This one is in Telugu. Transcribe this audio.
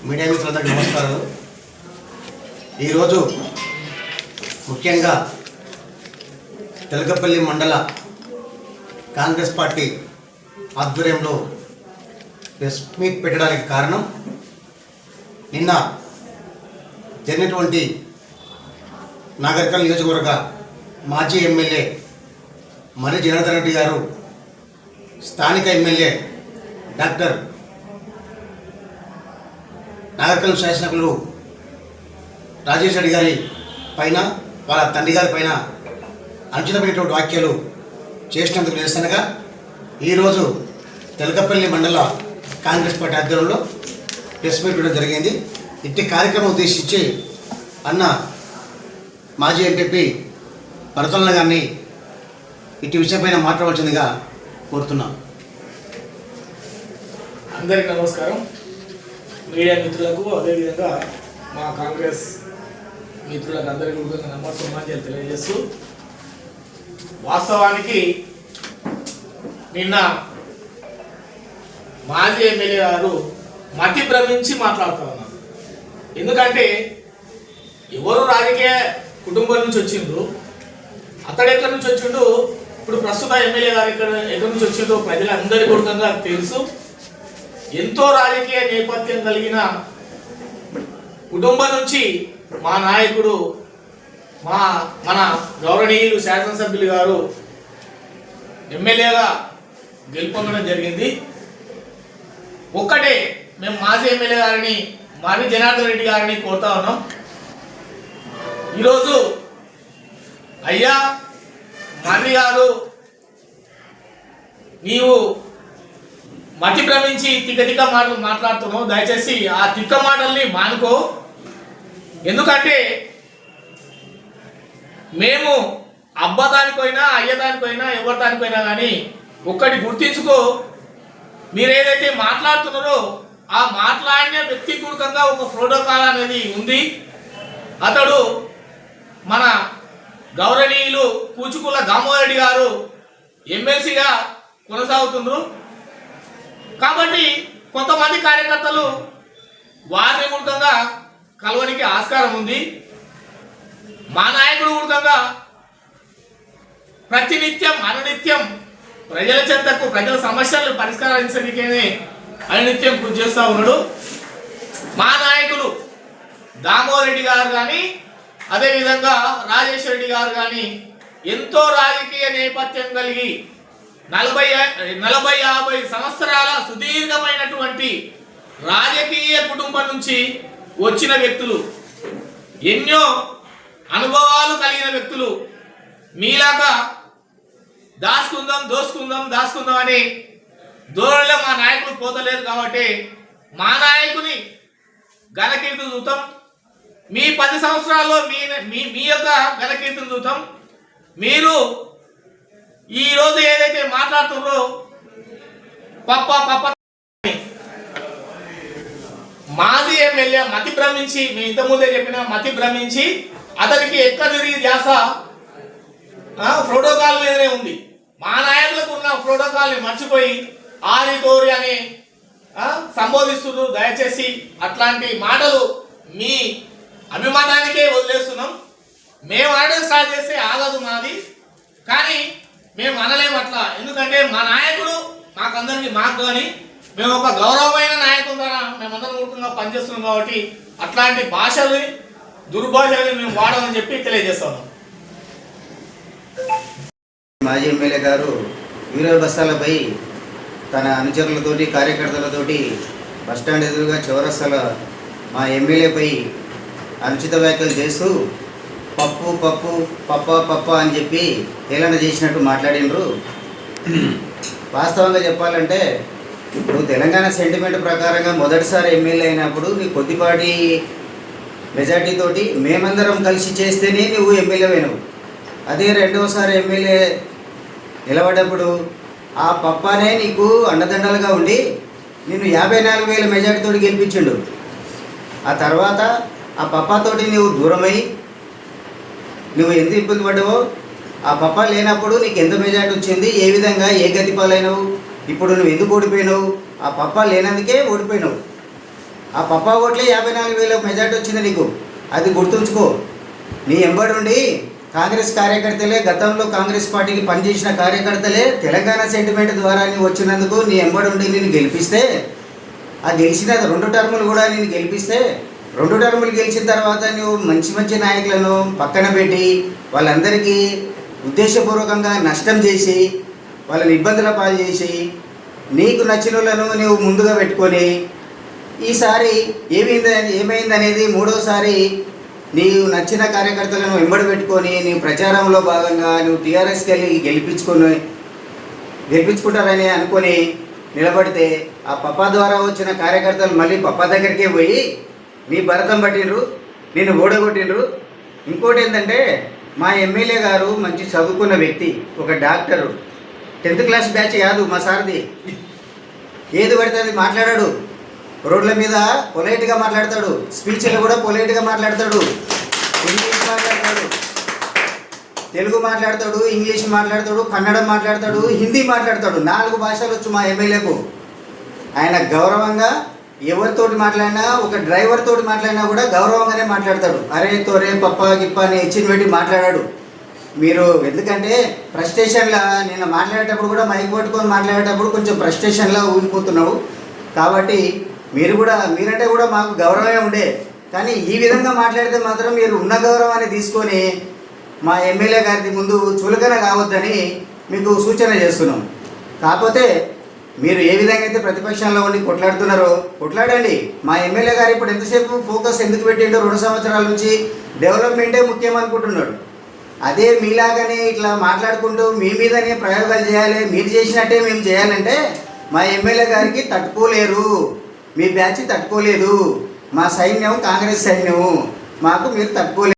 మీడియా మిత్రులందరికీ నమస్కారం ఈరోజు ముఖ్యంగా తెలకపల్లి మండల కాంగ్రెస్ పార్టీ ఆధ్వర్యంలో ప్రెస్ మీట్ పెట్టడానికి కారణం నిన్న జరిగినటువంటి నాగరికల్ నియోజకవర్గ మాజీ ఎమ్మెల్యే మర్రి జనార్దన్ రెడ్డి గారు స్థానిక ఎమ్మెల్యే డాక్టర్ నాగరికల్ శాసనకులు రాజేష్ రెడ్డి గారి పైన వాళ్ళ తండ్రి గారి పైన అనుచితమైనటువంటి వ్యాఖ్యలు చేసినందుకు నిరసనగా ఈరోజు తెలకపల్లి మండల కాంగ్రెస్ పార్టీ ఆధ్వర్యంలో ప్రెస్ మీట్ పెట్టడం జరిగింది. ఇట్టి కార్యక్రమం ఉద్దేశించి అన్న మాజీ ఎంపీ భరతన్న గారిని ఇట్టి విషయంపైన మాట్లాడవలసిందిగా కోరుతున్నాం. అందరికీ నమస్కారం. మీడియా మిత్రులకు అదేవిధంగా మా కాంగ్రెస్ మిత్రులకు అందరికీ కూడా నమస్కారం తెలియజేస్తూ వాస్తవానికి నిన్న మాజీ ఎమ్మెల్యే గారు మతి భ్రమించి మాట్లాడుతూ ఉన్నారు. ఎందుకంటే ఎవరు రాజకీయ కుటుంబం నుంచి వచ్చిండ్రు అతడు ఎక్కడి నుంచి వచ్చిండు ఇప్పుడు ప్రస్తుత ఎమ్మెల్యే గారు ఇక్కడ ఎక్కడి నుంచి వచ్చిండో ప్రజలందరి గుణంగా తెలుసు. ఎంతో రాజకీయ నేపథ్యం కలిగిన కుటుంబం నుంచి మా నాయకుడు మా మన గౌరవనీయులు శాసనసభ్యులు గారు ఎమ్మెల్యేగా గెలుపొందడం జరిగింది. ఒక్కటే మేము మాజీ ఎమ్మెల్యే గారిని మరి జనార్దన్ రెడ్డి గారిని కోరుతా ఉన్నాం. ఈరోజు అయ్యా మర్రి గారు నీవు మతి భ్రమించి తిక్క తిక్క మాటలు మాట్లాడుతున్నావు. దయచేసి ఆ తిక్క మాటల్ని మానుకో. ఎందుకంటే మేము అబ్బదానికైనా అయ్యదానికైనా ఎవరిదానికైనా కానీ ఒక్కటి గుర్తించుకో. మీరు ఏదైతే మాట్లాడుతున్నారో ఆ మాట్లాడిన వ్యక్తి ఒక ప్రోటోకాల్ అనేది ఉంది. అతడు మన గౌరవనీయులు కూచుకుల దామోదరెడ్డి గారు ఎమ్మెల్సీగా కొనసాగుతున్నారు కాబట్టి కొంతమంది కార్యకర్తలు వారిని మూలకంగా కలవనికి ఆస్కారం ఉంది. మా నాయకుడు మూలకంగా ప్రతినిత్యం అనునిత్యం ప్రజల చెంతకు ప్రజల సమస్యలు పరిష్కరించడానికి అనునిత్యం కృషి చేస్తూ ఉన్నాడు. మా నాయకులు దామోదరెడ్డి గారు కానీ అదేవిధంగా రాజేశ్వర రెడ్డి గారు కానీ ఎంతో రాజకీయ నేపథ్యం కలిగి నలభై నలభై యాభై సంవత్సరాల సుదీర్ఘమైనటువంటి రాజకీయ కుటుంబం నుంచి వచ్చిన వ్యక్తులు ఎన్నో అనుభవాలు కలిగిన వ్యక్తులు మీలాగా దాచుకుందాం దోసుకుందాం దాచుకుందాం అని దూరంలో మా నాయకులు పోతలేరు కాబట్టి మా నాయకుని ఘనకీర్తి చూద్దాం మీ పది సంవత్సరాల్లో మీ మీ యొక్క ఘనకీర్తిని చూద్దాం మీరు ఈ రోజు ఏదైతే మాట్లాడుతున్నారో పప్ప పప్ప మాజీ ఎమ్మెల్యే మతి భ్రమించి మీ ఇంతకుముందే చెప్పిన మతి భ్రమించి అతనికి ఎక్కడ తిరిగి ధ్యాస ప్రోటోకాల్ మీదనే ఉంది. మా నాయకులకు ఉన్న ప్రోటోకాల్ని మర్చిపోయి ఆరి కోరి అని సంబోధిస్తున్నారు. దయచేసి అట్లాంటి మాటలు మీ అభిమానానికే వదిలేస్తున్నాం. మేము అనడం స్టార్ట్ చేస్తే ఆగదు మాది. కానీ మేము అనలేము అట్లా. ఎందుకంటే మా నాయకుడు మాకందరికి మాకు కానీ మేము ఒక గౌరవమైన నాయకుడు ద్వారా మేమందరం కూడుకుగా పనిచేస్తున్నాం కాబట్టి అట్లాంటి భాషల్ని దుర్భాషల్ని మేము వాడమని చెప్పి తెలియజేస్తున్నాం. మాజీ ఎమ్మెల్యే గారు వీరల బస్తాలపై తన అనుచరులతోటి కార్యకర్తలతోటి బస్టాండ్ ఎదురుగా చౌరస్తాల మా ఎమ్మెల్యేపై అనుచిత వ్యాఖ్యలు చేస్తూ పప్పు పప్పు పప్ప పప్ప అని చెప్పి హేళన చేసినట్టు మాట్లాడినరు వాస్తవంగా చెప్పాలంటే ఇప్పుడు తెలంగాణ సెంటిమెంట్ ప్రకారంగా మొదటిసారి ఎమ్మెల్యే అయినప్పుడు నీ కొద్దిపాటి మెజార్టీతోటి మేమందరం కలిసి చేస్తేనే నువ్వు ఎమ్మెల్యే అయినావు. అదే రెండవసారి ఎమ్మెల్యే నిలబడ్డప్పుడు ఆ పప్పానే నీకు అండదండలుగా ఉండి నిన్ను యాభై నాలుగు వేల మెజార్టీతో గెలిపించిండు. ఆ తర్వాత ఆ పప్పతోటి నువ్వు దూరమై నువ్వు ఎంత ఇబ్బంది పడ్డావో? ఆ పప్ప లేనప్పుడు నీకు ఎంత మెజార్టీ వచ్చింది? ఏ విధంగా? ఏ గతి పాలైనవు? ఇప్పుడు నువ్వు ఎందుకు ఓడిపోయినావు? ఆ పప్ప లేనందుకే ఓడిపోయినావు. ఆ పప్పా ఓట్లే యాభై నాలుగు వేల మెజార్టీ వచ్చింది నీకు. అది గుర్తుంచుకో. నీ ఎంబడుండి కాంగ్రెస్ కార్యకర్తలే గతంలో కాంగ్రెస్ పార్టీకి పనిచేసిన కార్యకర్తలే తెలంగాణ సెంటిమెంట్ ద్వారా నీవు వచ్చినందుకు నీ ఎంబడుండి నేను గెలిపిస్తే ఆ గెలిచిన రెండు టర్ములు కూడా నేను గెలిపిస్తే రెండు టర్ములు గెలిచిన తర్వాత నువ్వు మంచి మంచి నాయకులను పక్కన పెట్టి వాళ్ళందరికీ ఉద్దేశపూర్వకంగా నష్టం చేసి వాళ్ళని ఇబ్బందుల పాలు చేసి నీకు నచ్చిన వాళ్ళను నువ్వు ముందుగా పెట్టుకొని ఈసారి ఏమైంది ఏమైందనేది మూడోసారి నీవు నచ్చిన కార్యకర్తలను వెంబడి పెట్టుకొని నీ ప్రచారంలో భాగంగా నువ్వు టీఆర్ఎస్కి వెళ్ళి గెలిపించుకొని గెలిపించుకుంటారని అనుకొని నిలబడితే ఆ పప్పా ద్వారా వచ్చిన కార్యకర్తలు మళ్ళీ పప్పా దగ్గరికే పోయి మీ భరతం పట్టిండ్రు నేను ఓడగొట్టినరు ఇంకోటి ఏంటంటే మా ఎమ్మెల్యే గారు మంచి చదువుకున్న వ్యక్తి ఒక డాక్టరు. టెన్త్ క్లాస్ బ్యాచ్ కాదు మా సార్ది. ఏది పడితే అది మాట్లాడాడు. రోడ్ల మీద పొలైట్గా మాట్లాడతాడు. స్పీచ్లు కూడా పొలైట్గా మాట్లాడతాడు. ఇంగ్లీష్ మాట్లాడతాడు. తెలుగు మాట్లాడతాడు ఇంగ్లీష్ మాట్లాడతాడు కన్నడం మాట్లాడతాడు హిందీ మాట్లాడతాడు. నాలుగు భాషలు వచ్చు మా ఎమ్మెల్యేకు. ఆయన గౌరవంగా ఎవరితోటి మాట్లాడినా ఒక డ్రైవర్ తోటి మాట్లాడినా కూడా గౌరవంగానే మాట్లాడతాడు. అరే తోరే పప్ప గిప్ప అని ఇచ్చిన పెట్టి మాట్లాడాడు. మీరు ఎందుకంటే ఫ్రస్ట్రేషన్లా నేను మాట్లాడేటప్పుడు కూడా మైక్ పట్టుకొని మాట్లాడేటప్పుడు కొంచెం ఫ్రస్ట్రేషన్లా ఊగిపోతున్నావు. కాబట్టి మీరు కూడా మీరంటే కూడా మాకు గౌరవమే ఉండే. కానీ ఈ విధంగా మాట్లాడితే మాత్రం మీరు ఉన్న గౌరవాన్ని తీసుకొని మా ఎమ్మెల్యే గారి ముందు చులకన కావద్దని మీకు సూచన చేస్తున్నాం. కాకపోతే మీరు ఏ విధంగా అయితే ప్రతిపక్షంలో ఉండి కొట్లాడుతున్నారో కొట్లాడండి. మా ఎమ్మెల్యే గారు ఇప్పుడు ఎంతసేపు ఫోకస్ ఎందుకు పెట్టిండో రెండు సంవత్సరాల నుంచి డెవలప్మెంటే ముఖ్యం అనుకుంటున్నాడు. అదే మీలాగానే ఇట్లా మాట్లాడుకుంటూ మీ మీదనే ప్రయోగాలు చేయాలి మీరు చేసినట్టే మేము చేయాలంటే మా ఎమ్మెల్యే గారికి తట్టుకోలేరు. మీ బ్యాచ్ తట్టుకోలేదు. మా సైన్యం కాంగ్రెస్ సైన్యం మాకు మీరు తట్టుకోలేదు